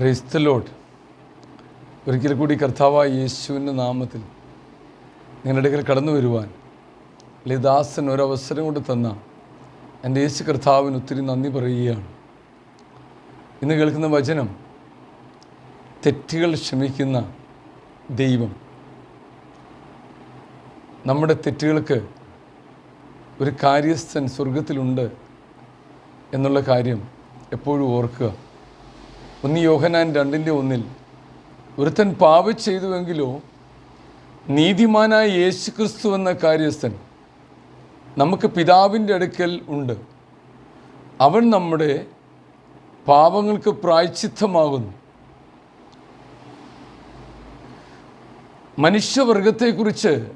ക്രൈസ്തലോട്ട് ഒരിക്കൽ കൂടി കർത്താവായ യേശുവിന്റെ നാമത്തിൽ നിങ്ങളുടെ അടുക്കൽ കടന്നു വരുവാൻ ലളിദാസൻ ഒരവസരം കൊണ്ട് തന്ന എന്റെ യേശു കർത്താവിന് ഒത്തിരി നന്ദി പറയുകയാണ്. ഇന്ന് കേൾക്കുന്ന വചനം തെറ്റുകൾ ക്ഷമിക്കുന്ന ദൈവം. നമ്മുടെ തെറ്റുകൾക്ക് ഒരു കാര്യസ്ഥൻ സ്വർഗത്തിലുണ്ട് എന്നുള്ള കാര്യം എപ്പോഴും ഓർക്കുക. ഒന്ന് യോഹനാൻ രണ്ടിന്റെ ഒന്നിൽ ഒരുത്തൻ പാവ ചെയ്തുവെങ്കിലോ നീതിമാനായ യേശു ക്രിസ്തു എന്ന കാര്യസ്ഥൻ നമുക്ക് പിതാവിന്റെ അടുക്കൽ ഉണ്ട്. അവൻ നമ്മുടെ പാപങ്ങൾക്ക് പ്രായച്ചിത്തമാകുന്നു മനുഷ്യവർഗത്തെക്കുറിച്ച്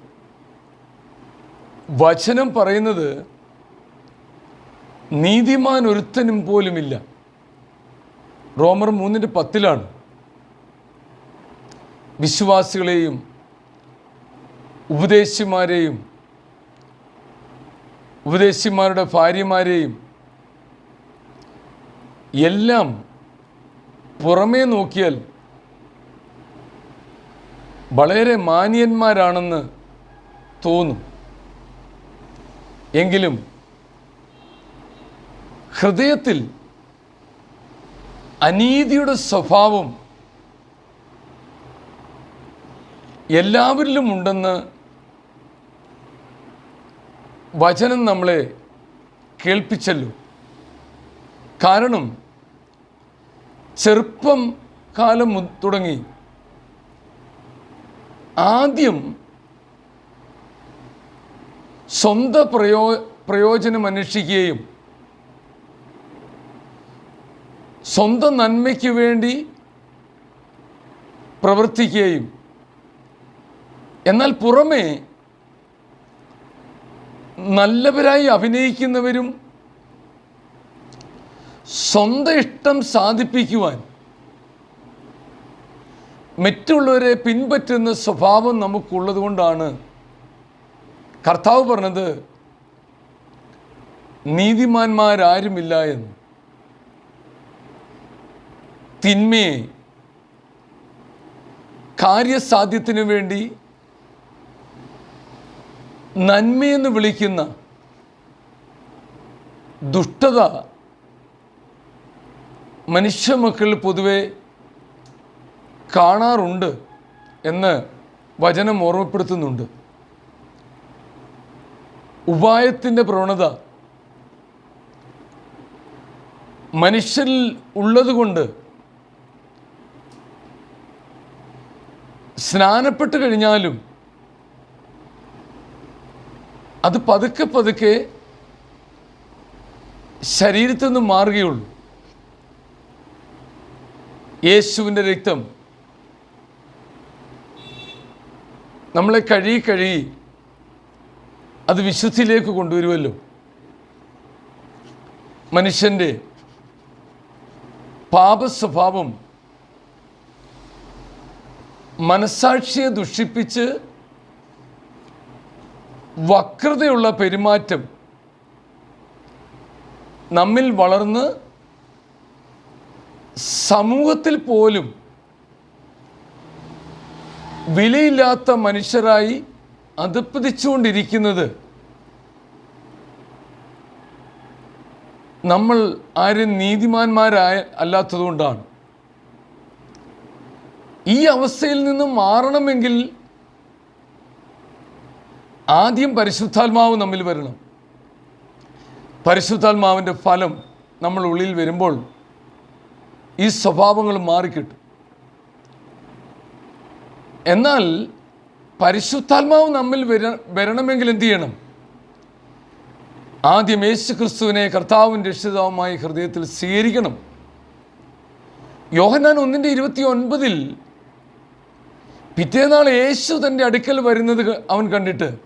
വചനം പറയുന്നത് നീതിമാൻ ഒരുത്തനും പോലുമില്ല. റോമർ മൂന്നിന്റെ പത്തിലാണ്. വിശ്വാസികളെയും ഉപദേശിമാരെയും ഉപദേശിമാരുടെ ഭാര്യമാരെയും എല്ലാം പുറമേ നോക്കിയാൽ വളരെ മാന്യന്മാരാണെന്ന് തോന്നും. എങ്കിലും ഹൃദയത്തിൽ അനീതിയുടെ സ്വഭാവം എല്ലാവരിലും ഉണ്ടെന്ന് വചനം നമ്മളെ കേൾപ്പിച്ചല്ലോ. കാരണം ചെറുപ്പം കാലം തുടങ്ങി. ആദ്യം സ്വന്തം പ്രയോ പ്രയോജനം അന്വേഷിക്കുകയും സ്വന്തം നന്മയ്ക്ക് വേണ്ടി പ്രവർത്തിക്കുകയും. എന്നാൽ പുറമേ നല്ലവരായി അഭിനയിക്കുന്നവരും സ്വന്തം ഇഷ്ടം സാധിപ്പിക്കുവാൻ മറ്റുള്ളവരെ പിൻപറ്റുന്ന സ്വഭാവം നമുക്കുള്ളത് കൊണ്ടാണ് കർത്താവ് പറഞ്ഞത് നീതിമാന്മാരാരുമില്ല എന്ന്. തിന്മയെ കാര്യസാധ്യത്തിനു വേണ്ടി നന്മയെന്ന് വിളിക്കുന്ന ദുഷ്ടത മനുഷ്യ മനുഷ്യമക്കൾ പൊതുവെ കാണാറുണ്ട് എന്ന് വചനം ഓർമ്മപ്പെടുത്തുന്നുണ്ട്. ഉപായത്തിന്റെ പ്രവണത മനുഷ്യരിൽ ഉള്ളതുകൊണ്ട് സ്നാനപ്പെട്ട് കഴിഞ്ഞാലും അത് പതുക്കെ പതുക്കെ ശരീരത്തിൽ നിന്ന് മാറുകയുള്ളൂ. യേശുവിന്റെ രക്തം നമ്മളെ കഴുകി കഴുകി അത് വിശുദ്ധിയിലേക്ക് കൊണ്ടുവരുമല്ലോ. മനുഷ്യന്റെ പാപസ്വഭാവം മനസാക്ഷിയെ ദുഷിപ്പിച്ച് വക്രതയുള്ള പെരുമാറ്റം നമ്മിൽ വളർന്ന് സമൂഹത്തിൽ പോലും വിലയില്ലാത്ത മനുഷ്യരായി അതിപ്പതിച്ചുകൊണ്ടിരിക്കുന്നത് നമ്മൾ ആരും നീതിമാന്മാരായ അല്ലാത്തതുകൊണ്ടാണ്. ഈ അവസ്ഥയിൽ നിന്ന് മാറണമെങ്കിൽ ആദ്യം പരിശുദ്ധാത്മാവ് നമ്മിൽ വരണം. പരിശുദ്ധാത്മാവിന്റെ ഫലം നമ്മൾ ഉള്ളിൽ വരുമ്പോൾ ഈ സ്വഭാവങ്ങൾ മാറിക്കിട്ടും. എന്നാൽ പരിശുദ്ധാത്മാവ് നമ്മിൽ വര വരണമെങ്കിൽ എന്തു ചെയ്യണം? ആദ്യം യേശു ക്രിസ്തുവിനെ കർത്താവും രക്ഷിതാവുമായി ഹൃദയത്തിൽ സ്വീകരിക്കണം. യോഹന്നാൻ ഒന്നിന്റെ ഇരുപത്തി ഒൻപതിൽ പിറ്റേനാൾ യേശു തന്റെ അടുക്കൽ വരുന്നത് അവൻ കണ്ടിട്ട്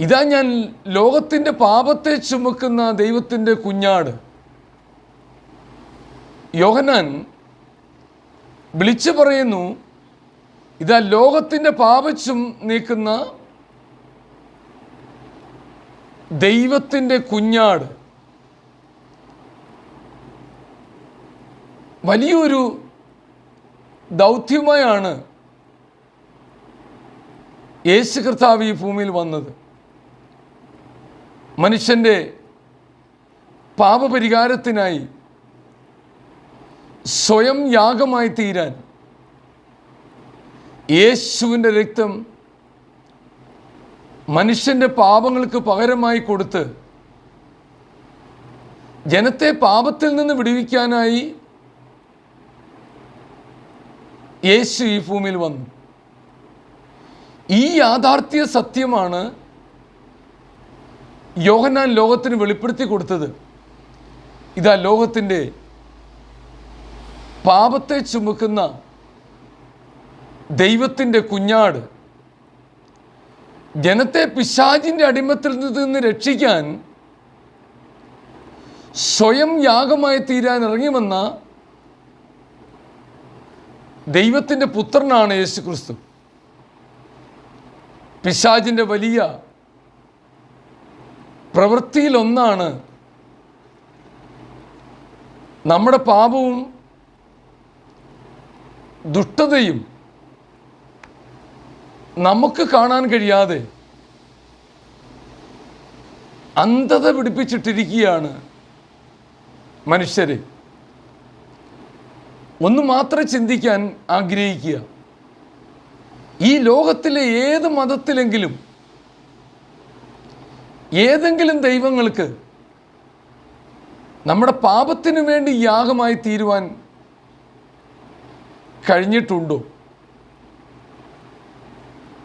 ഇതാ ഞാൻ ലോകത്തിന്റെ പാപത്തെ ചുമക്കുന്ന ദൈവത്തിന്റെ കുഞ്ഞാട്. യോഹനാൻ വിളിച്ചു പറയുന്നു ഇതാ ലോകത്തിന്റെ പാപച്ചും നീക്കുന്ന ദൈവത്തിന്റെ കുഞ്ഞാട്. വലിയൊരു ദൗത്യമായാണ് യേശു കർത്താവ് ഈ ഭൂമിയിൽ വന്നത്. മനുഷ്യന്റെ പാപപരിഹാരത്തിനായി സ്വയം യാഗമായി തീരാൻ യേശുവിന്റെ രക്തം മനുഷ്യന്റെ പാപങ്ങൾക്ക് പകരമായി കൊടുത്ത് ജനത്തെ പാപത്തിൽ നിന്ന് വിടുവിക്കാനായി യേശു ഈ ഭൂമിയിൽ വന്നു. ഈ യാഥാർത്ഥ്യ സത്യമാണ് യോഹന്നാൻ ലോകത്തിന് വെളിപ്പെടുത്തി കൊടുത്തത്. ഇതാ ലോകത്തിന്റെ പാപത്തെ ചുമക്കുന്ന ദൈവത്തിന്റെ കുഞ്ഞാട്. ജനത്തെ പിശാചിന്റെ അടിമത്തിൽ നിന്ന് രക്ഷിക്കാൻ സ്വയം യാഗമായി തീരാൻ ഇറങ്ങി വന്ന ദൈവത്തിന്റെ പുത്രനാണ് യേശു ക്രിസ്തു പിശാജിന്റെ വലിയ പ്രവൃത്തിയിലൊന്നാണ് നമ്മുടെ പാപവും ദുഷ്ടതയും നമുക്ക് കാണാൻ കഴിയാതെ അന്ധത പിടിപ്പിച്ചിട്ടിരിക്കുകയാണ് മനുഷ്യരെ. ഒന്ന് മാത്രം ചിന്തിക്കാൻ ആഗ്രഹിക്കുക. ഈ ലോകത്തിലെ ഏത് മതത്തിലെങ്കിലും ഏതെങ്കിലും ദൈവങ്ങൾക്ക് നമ്മുടെ പാപത്തിനു വേണ്ടി യാഗമായി തീരുവാൻ കഴിഞ്ഞിട്ടുണ്ടോ?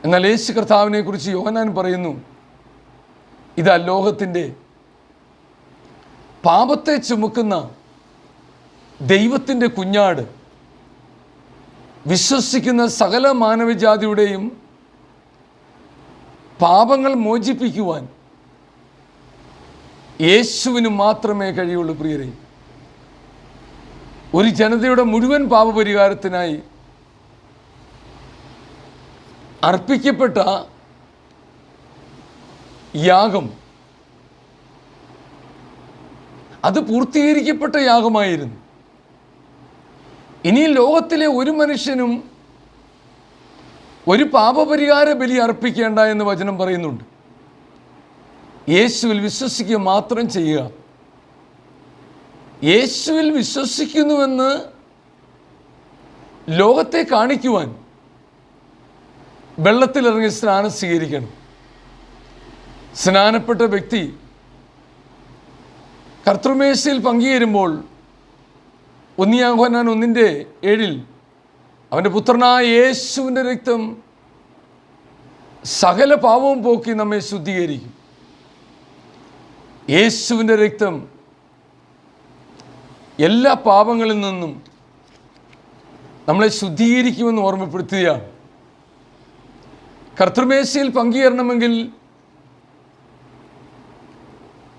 എന്നാൽ യേശു കർത്താവിനെ കുറിച്ച് യോഹനാൻ പറയുന്നു ഇതാ ലോകത്തിന്റെ പാപത്തെ ചുമക്കുന്ന ദൈവത്തിന്റെ കുഞ്ഞാട് വിശ്വസിക്കുന്ന സകല മാനവജാതിയുടെയും പാപങ്ങൾ മോചിപ്പിക്കുവാൻ യേശുവിന് മാത്രമേ കഴിയുള്ളൂ പ്രിയരെ. ഒരു ജനതയുടെ മുഴുവൻ പാപപരിഹാരത്തിനായി അർപ്പിക്കപ്പെട്ട യാഗം അത് പൂർത്തീകരിക്കപ്പെട്ട യാഗമായിരുന്നു. ഇനി ലോകത്തിലെ ഒരു മനുഷ്യനും ഒരു പാപപരിഹാര ബലി അർപ്പിക്കേണ്ട എന്ന് വചനം പറയുന്നുണ്ട്. യേശുവിൽ വിശ്വസിക്കുക മാത്രം ചെയ്യുക. യേശുവിൽ വിശ്വസിക്കുന്നുവെന്ന് ലോകത്തെ കാണിക്കുവാൻ വെള്ളത്തിലിറങ്ങി സ്നാനം സ്വീകരിക്കണം. സ്നാനപ്പെട്ട വ്യക്തി കർത്തൃമേശയിൽ പങ്കുചേരുമ്പോൾ ഒന്നിയാഹ്വാനാൻ ഒന്നിന്റെ ഏഴിൽ അവന്റെ പുത്രനായ യേശുവിന്റെ രക്തം സകല പാവവും പോക്കി നമ്മെ ശുദ്ധീകരിക്കും. യേശുവിന്റെ രക്തം എല്ലാ പാപങ്ങളിൽ നിന്നും നമ്മളെ ശുദ്ധീകരിക്കുമെന്ന് ഓർമ്മപ്പെടുത്തുകയാണ്. കർത്തൃമേശയിൽ പങ്കുചേരണമെങ്കിൽ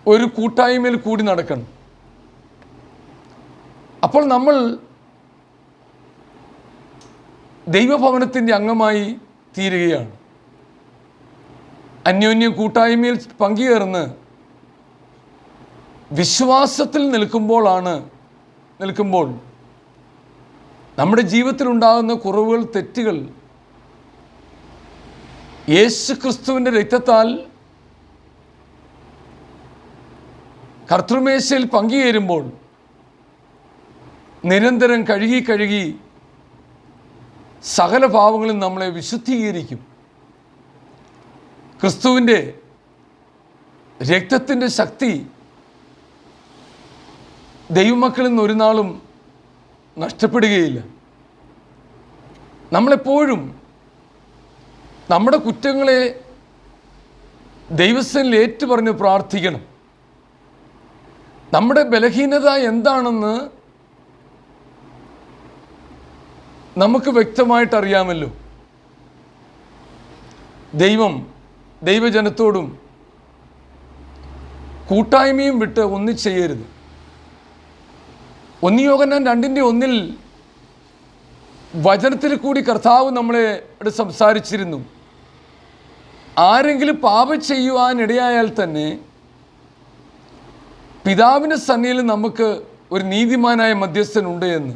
ഒരു കൂട്ടായ്മയിൽ കൂടി നടക്കണം. അപ്പോൾ നമ്മൾ ദൈവഭവനത്തിന്റെ അംഗമായി തീരുകയാണ്. അന്യോന്യ കൂട്ടായ്മയിൽ പങ്കുചേർന്ന് വിശ്വാസത്തിൽ നിൽക്കുമ്പോഴാണ് നിൽക്കുമ്പോൾ നമ്മുടെ ജീവിതത്തിൽ ഉണ്ടാകുന്ന കുറവുകൾ തെറ്റുകൾ യേശു ക്രിസ്തുവിന്റെ രക്തത്താൽ കർത്തൃമേശയിൽ പങ്കുചേരുമ്പോൾ നിരന്തരം കഴുകി കഴുകി സകല ഭാവങ്ങളും നമ്മളെ വിശുദ്ധീകരിക്കും. ക്രിസ്തുവിന്റെ രക്തത്തിന്റെ ശക്തി ദൈവമക്കളിൽ നിന്ന് ഒരു നാളും നഷ്ടപ്പെടുകയില്ല. നമ്മളെപ്പോഴും നമ്മുടെ കുറ്റങ്ങളെ ദൈവസ്ഥനിൽ ഏറ്റുപറഞ്ഞ് പ്രാർത്ഥിക്കണം. നമ്മുടെ ബലഹീനത എന്താണെന്ന് നമുക്ക് വ്യക്തമായിട്ട് അറിയാമല്ലോ. ദൈവം ദൈവജനത്തോടും കൂട്ടായ്മയും വിട്ട് ഒന്നിച്ചെയ്യരുത് ഒന്നിയോഗനാൻ രണ്ടിന്റെ ഒന്നിൽ വചനത്തിൽ കൂടി കർത്താവ് നമ്മളെ സംസാരിച്ചിരുന്നു. ആരെങ്കിലും പാപം ചെയ്യുവാനിടയായാൽ തന്നെ പിതാവിന്റെ സന്നിയിൽ നമുക്ക് ഒരു നീതിമാനായ മധ്യസ്ഥനുണ്ട് എന്ന്.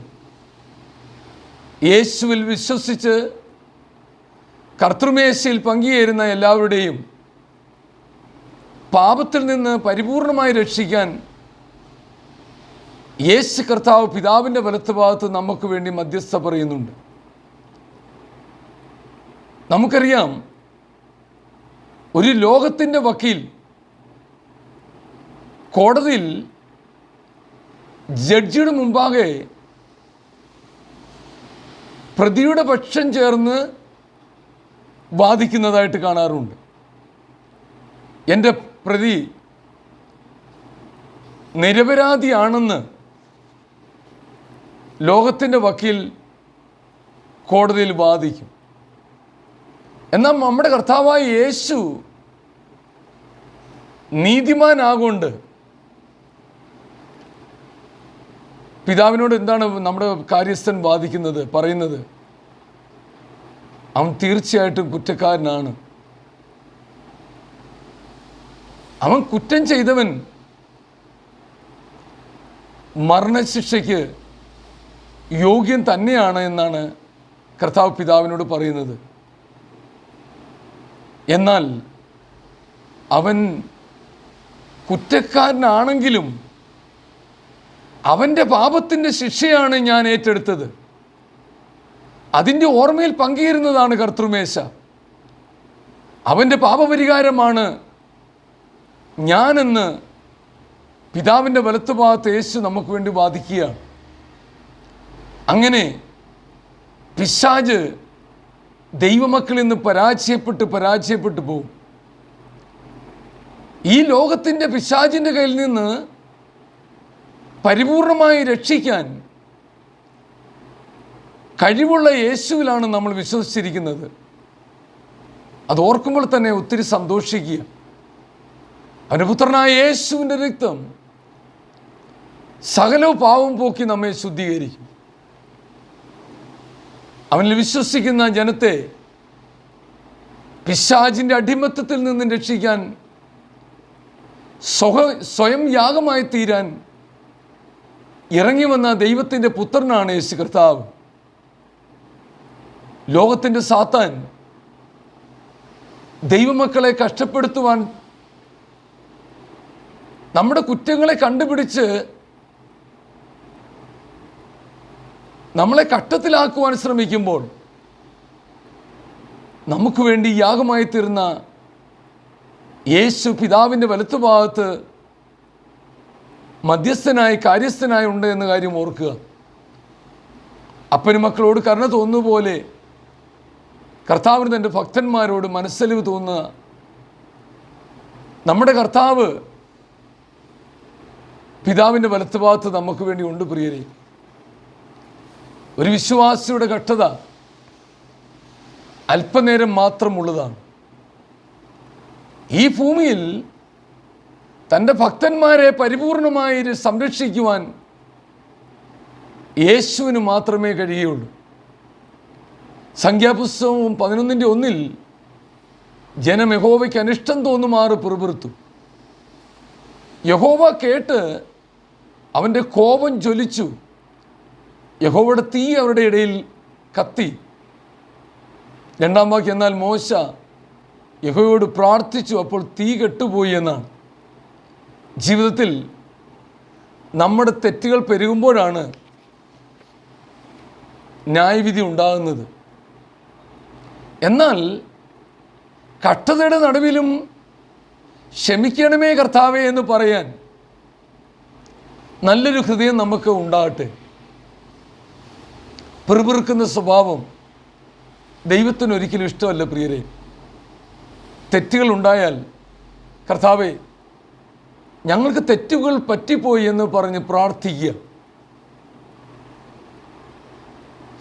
യേശുവിൽ വിശ്വസിച്ച് കർത്തൃമേശയിൽ പങ്കുചേരുന്ന എല്ലാവരുടെയും പാപത്തിൽ നിന്ന് പരിപൂർണമായി രക്ഷിക്കാൻ യേശു കർത്താവ് പിതാവിന്റെ വലത്ത് ഭാഗത്ത് നമുക്ക് വേണ്ടി മധ്യസ്ഥ പറയുന്നുണ്ട്. നമുക്കറിയാം ഒരു ലോകത്തിന്റെ വക്കീൽ കോടതിയിൽ ജഡ്ജിയുടെ മുമ്പാകെ പ്രതിയുടെ പക്ഷം ചേർന്ന് വാദിക്കുന്നതായിട്ട് കാണാറുണ്ട്. എന്റെ പ്രതി നിരപരാധിയാണെന്ന് ലോകത്തിന്റെ വക്കീൽ കോടതിയിൽ വാദിക്കും. എന്നാൽ നമ്മുടെ കർത്താവായ യേശു നീതിമാനാകൊണ്ട് പിതാവിനോട് എന്താണ് നമ്മുടെ കാര്യസ്ഥൻ വാദിക്കുന്നത് പറയുന്നത്? അവൻ തീർച്ചയായിട്ടും കുറ്റക്കാരനാണ്. അവൻ കുറ്റം ചെയ്തവൻ മരണശിക്ഷയ്ക്ക് യോഗ്യൻ തന്നെയാണ് എന്നാണ് കർത്താവ് പിതാവിനോട് പറയുന്നത്. എന്നാൽ അവൻ കുറ്റക്കാരനാണെങ്കിലും അവന്റെ പാപത്തിന്റെ ശിക്ഷയാണ് ഞാൻ ഏറ്റെടുത്തത്. അതിന്റെ ഓർമ്മയിൽ പങ്കുചേരുന്നതാണ് കർത്തൃമേശ. അവന്റെ പാപപരിഹാരമാണ് ഞാനെന്ന് പിതാവിന്റെ വലത്തുഭാഗത്ത് യേശു നമുക്ക് വേണ്ടി ബാധിക്കുകയാണ് അങ്ങനെ പിശാജ് ദൈവമക്കളിൽ നിന്ന് പരാജയപ്പെട്ട് പരാജയപ്പെട്ടു പോകും ഈ ലോകത്തിന്റെ പിശാജിന്റെ കയ്യിൽ നിന്ന് പരിപൂർണമായി രക്ഷിക്കാൻ കഴിവുള്ള യേശുവിലാണ് നമ്മൾ വിശ്വസിച്ചിരിക്കുന്നത്. അത് ഓർക്കുമ്പോൾ തന്നെ ഒത്തിരി സന്തോഷിക്കുക. അനുപുത്രനായ പുത്രനായ യേശുവിന്റെ രക്തം സകല പാവം പോക്കി നമ്മെ ശുദ്ധീകരിക്കും. അവനിൽ വിശ്വസിക്കുന്ന ജനത്തെ പിശാജിന്റെ അടിമത്തത്തിൽ നിന്ന് രക്ഷിക്കാൻ സ്വയം യാഗമായി തീരാൻ ഇറങ്ങി വന്ന ദൈവത്തിന്റെ പുത്രനാണ് യേശു കർത്താവ്. ലോകത്തിന്റെ സാത്താൻ ദൈവമക്കളെ കഷ്ടപ്പെടുത്തുവാൻ നമ്മുടെ കുറ്റങ്ങളെ കണ്ടുപിടിച്ച് നമ്മളെ കട്ടത്തിലാക്കുവാൻ ശ്രമിക്കുമ്പോൾ നമുക്ക് വേണ്ടി യാഗമായി തീർന്ന യേശു പിതാവിന്റെ വലത്തുഭാഗത്ത് മധ്യസ്ഥനായി കാര്യസ്ഥനായി ഉണ്ട് എന്ന കാര്യം ഓർക്കുക. അപ്പനും മക്കളോട് കരുണ തോന്നുന്ന പോലെ കർത്താവിന് തന്റെ ഭക്തന്മാരോട് മനസ്സലിവ് തോന്നുക. നമ്മുടെ കർത്താവ് പിതാവിന്റെ വലത്തുഭാഗത്ത് നമുക്ക് വേണ്ടി ഉണ്ട് പ്രിയരെ. ഒരു വിശ്വാസിയുടെ ഘട്ടത അല്പനേരം മാത്രമുള്ളതാണ്. ഈ ഭൂമിയിൽ തന്റെ ഭക്തന്മാരെ പരിപൂർണമായി സംരക്ഷിക്കുവാൻ യേശുവിന് മാത്രമേ കഴിയുള്ളൂ സംഖ്യാപുസ്തകവും പതിനൊന്നിന്റെ ഒന്നിൽ ജനം യഹോവയ്ക്ക് അനിഷ്ടം തോന്നുമാറ് പിറുപിറുത്തു. യഹോവ കേട്ട് അവന്റെ കോപം ജ്വലിച്ചു. യഹോവയുടെ തീ അവരുടെ ഇടയിൽ കത്തി. രണ്ടാം വാക്യം എന്നാൽ മോശ യഹോയോട് പ്രാർത്ഥിച്ചു അപ്പോൾ തീ കെട്ടുപോയി എന്നാണ്. ജീവിതത്തിൽ നമ്മുടെ തെറ്റുകൾ പെരുകുമ്പോഴാണ് ന്യായവിധി ഉണ്ടാകുന്നത്. എന്നാൽ കട്ടതയുടെ നടുവിലും ക്ഷമിക്കണമേ കർത്താവേ എന്ന് പറയാൻ നല്ലൊരു ഹൃദയം നമുക്ക് ഉണ്ടാകട്ടെ. പെറുപെറുക്കുന്ന സ്വഭാവം ദൈവത്തിന് ഒരിക്കലും ഇഷ്ടമല്ല പ്രിയരെ. തെറ്റുകൾ ഉണ്ടായാൽ കർത്താവെ ഞങ്ങൾക്ക് തെറ്റുകൾ പറ്റിപ്പോയി എന്ന് പറഞ്ഞ് പ്രാർത്ഥിക്കുക.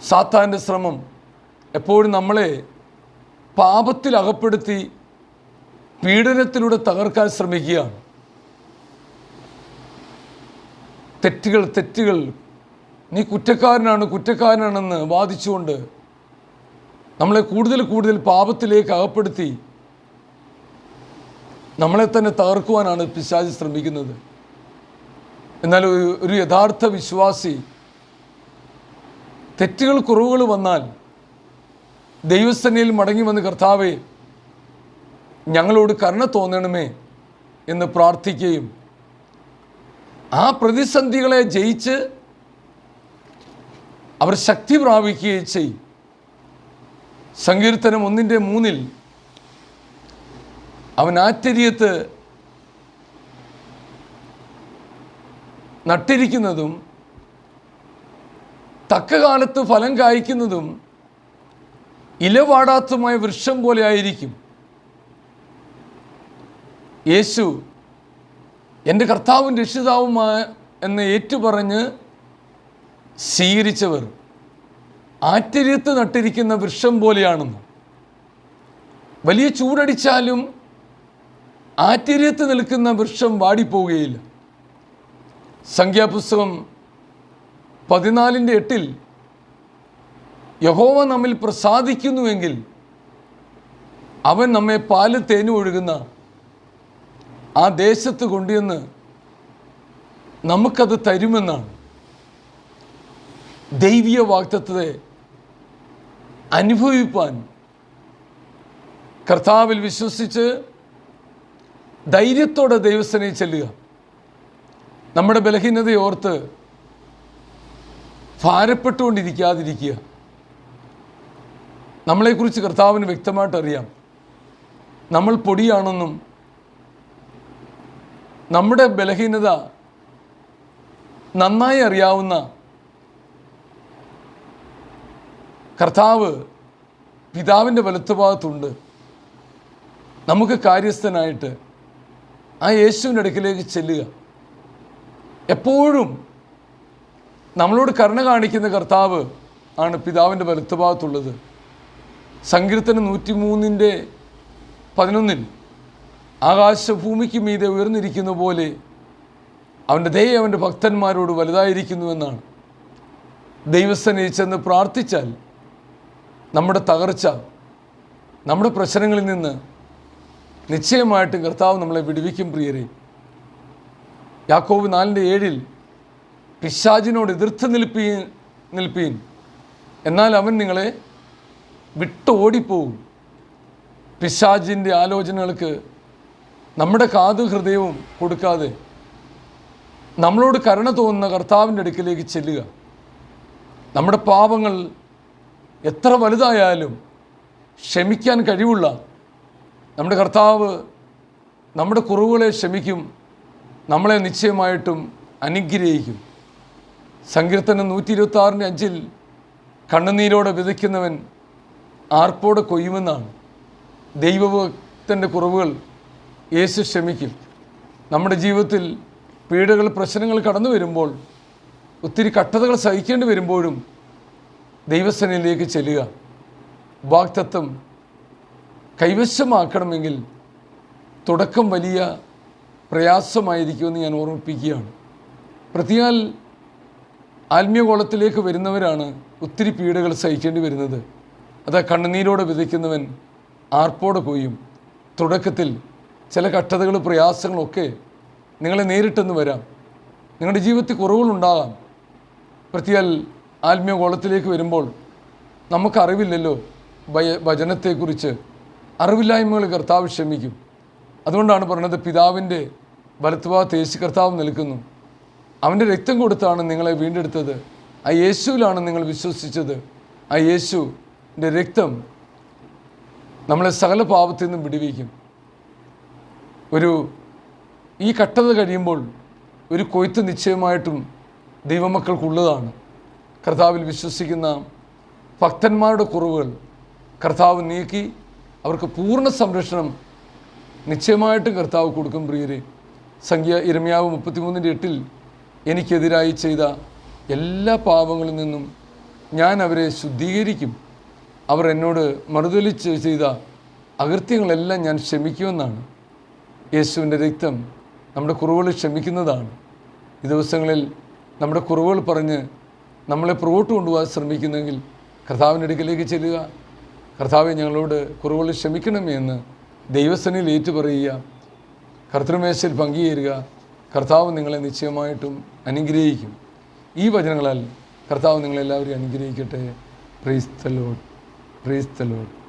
സാത്താന്റെ ശ്രമം എപ്പോഴും നമ്മളെ പാപത്തിൽ അകപ്പെടുത്തി പീഡനത്തിലൂടെ തകർക്കാൻ ശ്രമിക്കുകയാണ്. തെറ്റുകൾ തെറ്റുകൾ. നീ കുറ്റക്കാരനാണ് കുറ്റക്കാരനാണെന്ന് വാദിച്ചുകൊണ്ട് നമ്മളെ കൂടുതൽ കൂടുതൽ പാപത്തിലേക്ക് അകപ്പെടുത്തി നമ്മളെ തന്നെ തകർക്കുവാനാണ് പിശാജി ശ്രമിക്കുന്നത്. എന്നാൽ ഒരു ഒരു യഥാർത്ഥ വിശ്വാസി തെറ്റുകൾ കുറവുകൾ വന്നാൽ ദൈവസേനയിൽ മടങ്ങി വന്ന് കർത്താവെ ഞങ്ങളോട് കരുണ തോന്നണമേ എന്ന് പ്രാർത്ഥിക്കുകയും ആ പ്രതിസന്ധികളെ ജയിച്ച് അവർ ശക്തി പ്രാപിക്കുകയും ചെയ്യും. സങ്കീർത്തനം ഒന്നിന്റെ മൂന്നിൽ അവൻ ആറ്റരിയത്ത് നട്ടിരിക്കുന്നതും തക്ക കാലത്ത് ഫലം കായ്ക്കുന്നതും ഇലവാടാത്തതുമായ വൃക്ഷം പോലെ ആയിരിക്കും. യേശു എന്റെ കർത്താവും രക്ഷിതാവുമായ എന്ന് ഏറ്റുപറഞ്ഞ് സ്വീകരിച്ചവർ ആറ്റര്യത്ത് നട്ടിരിക്കുന്ന വൃക്ഷം പോലെയാണെന്ന്. വലിയ ചൂടടിച്ചാലും ആറ്റര്യത്ത് നിൽക്കുന്ന വൃക്ഷം വാടിപ്പോവുകയില്ല. സംഖ്യാപുസ്തകം പതിനാലിന്റെ എട്ടിൽ യഹോവ നമ്മിൽ പ്രസാദിക്കുന്നുവെങ്കിൽ അവൻ നമ്മെ പാൽ തേനു ഒഴുകുന്ന ആ ദേശത്ത് കൊണ്ടുവന്ന് നമുക്കത് തരുമെന്നാണ്. ദൈവീയ വാക്തത്വത്തെ അനുഭവിപ്പാൻ കർത്താവിൽ വിശ്വസിച്ച് ധൈര്യത്തോടെ ദൈവസ്ഥനെ ചെല്ലുക. നമ്മുടെ ബലഹീനതയോർത്ത് ഭാരപ്പെട്ടുകൊണ്ടിരിക്കാതിരിക്കുക. നമ്മളെക്കുറിച്ച് കർത്താവിന് വ്യക്തമായിട്ട് അറിയാം. നമ്മൾ പൊടിയാണെന്നും നമ്മുടെ ബലഹീനത നന്നായി അറിയാവുന്ന കർത്താവ് പിതാവിന്റെ വലത്തുഭാഗത്തുണ്ട്. നമുക്ക് കാര്യസ്ഥനായിട്ട് ആ യേശുവിന്റെ അടുക്കിലേക്ക് ചെല്ലുക. എപ്പോഴും നമ്മളോട് കരുണ കാണിക്കുന്ന കർത്താവ് ആണ് പിതാവിന്റെ വലത്തുഭാഗത്തുള്ളത്. സങ്കീർത്തനം നൂറ്റിമൂന്നിന്റെ പതിനൊന്നിൽ ആകാശഭൂമിക്ക് മീതെ ഉയർന്നിരിക്കുന്ന പോലെ അവന്റെ ദയ അവന്റെ ഭക്തന്മാരോട് വലുതായിരിക്കുന്നു എന്നാണ്. ദൈവസ്ഥനെ ചെന്ന് പ്രാർത്ഥിച്ചാൽ നമ്മുടെ തകർച്ച നമ്മുടെ പ്രശ്നങ്ങളിൽ നിന്ന് നിശ്ചയമായിട്ടും കർത്താവ് നമ്മളെ വിടുവിക്കും പ്രിയരെ. യാക്കോബ് നാലിന്റെ ഏഴിൽ പിശാജിനോട് എതിർത്ത് നിൽപ്പീൻ നിൽപ്പീൻ. എന്നാൽ അവൻ നിങ്ങളെ വിട്ട് ഓടിപ്പോവും പിശാജിന്റെ ആലോചനകൾക്ക് നമ്മുടെ കാതു ഹൃദയവും കൊടുക്കാതെ നമ്മളോട് കരുണ തോന്നുന്ന കർത്താവിന്റെ അടുക്കിലേക്ക് ചെല്ലുക. നമ്മുടെ പാപങ്ങൾ എത്ര വലുതായാലും ക്ഷമിക്കാൻ കഴിവുള്ള നമ്മുടെ കർത്താവ് നമ്മുടെ കുറവുകളെ ക്ഷമിക്കും നമ്മളെ നിശ്ചയമായിട്ടും അനുഗ്രഹിക്കും. സങ്കീർത്തനം നൂറ്റി ഇരുപത്തി ആറിന്റെ അഞ്ചിൽ കണ്ണുനീരോടെ വിതയ്ക്കുന്നവൻ ആർപ്പോടെ കൊയ്യുമെന്നാണ്. ദൈവഭക്തന്റെ കുറവുകൾ യേശു ക്ഷമിക്കും. നമ്മുടെ ജീവിതത്തിൽ പീഡകൾ പ്രശ്നങ്ങൾ കടന്നു വരുമ്പോൾ ഒത്തിരി കട്ടതകൾ സഹിക്കേണ്ടി വരുമ്പോഴും ദൈവസേനയിലേക്ക് ചെല്ലുക. വാക്തത്വം കൈവശമാക്കണമെങ്കിൽ തുടക്കം വലിയ പ്രയാസമായിരിക്കുമെന്ന് ഞാൻ ഓർമ്മിപ്പിക്കുകയാണ്. പ്രതിയാൽ ആത്മീയകോളത്തിലേക്ക് വരുന്നവരാണ് ഒത്തിരി പീഡകൾ സഹിക്കേണ്ടി വരുന്നത്. അത് കണ്ണുനീരോടെ വിതയ്ക്കുന്നവൻ ആർപ്പോടെ കൊയ്യും തുടക്കത്തിൽ ചില കഷ്ടതകൾ പ്രയാസങ്ങളൊക്കെ നിങ്ങളെ നേരിട്ടെന്ന് വരാം. നിങ്ങളുടെ ജീവിതത്തിൽ കുറവുകളുണ്ടാകാം. പ്രതിയാൽ ആത്മീയകോളത്തിലേക്ക് വരുമ്പോൾ നമുക്കറിവില്ലല്ലോ ഭയ വചനത്തെക്കുറിച്ച്. അറിവില്ലായ്മകൾ കർത്താവ് ക്ഷമിക്കും. അതുകൊണ്ടാണ് പറഞ്ഞത് പിതാവിന്റെ വലത്തുഭാഗത്ത് യേശു കർത്താവ് നിൽക്കുന്നു. അവന്റെ രക്തം കൊടുത്താണ് നിങ്ങളെ വീണ്ടെടുത്തത്. ആ യേശുവിലാണ് നിങ്ങൾ വിശ്വസിച്ചത്. ആ യേശുവിന്റെ രക്തം നമ്മളെ സകല പാപത്തിൽ നിന്നും വിടുവിക്കും. ഒരു ഈ കട്ടത കഴിയുമ്പോൾ ഒരു കൊയ്ത്ത് നിശ്ചയമായിട്ടും ദൈവമക്കൾക്കുള്ളതാണ്. കർത്താവിൽ വിശ്വസിക്കുന്ന ഭക്തന്മാരുടെ കുറവുകൾ കർത്താവ് നീക്കി അവർക്ക് പൂർണ സംരക്ഷണം നിശ്ചയമായിട്ടും കർത്താവ് കൊടുക്കും പ്രിയരെ. സംഖ്യ ഇരമ്യാവ് മുപ്പത്തിമൂന്നിന്റെ എട്ടിൽ എനിക്കെതിരായി ചെയ്ത എല്ലാ പാപങ്ങളിൽ നിന്നും ഞാൻ അവരെ ശുദ്ധീകരിക്കും. അവർ എന്നോട് മറുതലിച്ച് ചെയ്ത അകൃത്യങ്ങളെല്ലാം ഞാൻ ക്ഷമിക്കുമെന്നാണ്. യേശുവിന്റെ രക്തം നമ്മുടെ കുറവുകൾ ക്ഷമിക്കുന്നതാണ്. ഈ ദിവസങ്ങളിൽ നമ്മുടെ കുറവുകൾ പറഞ്ഞ് നമ്മളെ പുറകോട്ട് കൊണ്ടുപോകാൻ ശ്രമിക്കുന്നെങ്കിൽ കർത്താവിന്റെ അടുക്കലേക്ക് ചെല്ലുക കർത്താവെ ഞങ്ങളോട് കുറവുകൾ ക്ഷമിക്കണമേ എന്ന് ദൈവസനിൽ ഏറ്റുപറയുക. കർത്തൃമേശയിൽ പങ്കുചേരുക. കർത്താവ് നിങ്ങളെ നിശ്ചയമായിട്ടും അനുഗ്രഹിക്കും. ഈ വചനങ്ങളാൽ കർത്താവ് നിങ്ങളെല്ലാവരെയും അനുഗ്രഹിക്കട്ടെ. Praise the Lord praise the Lord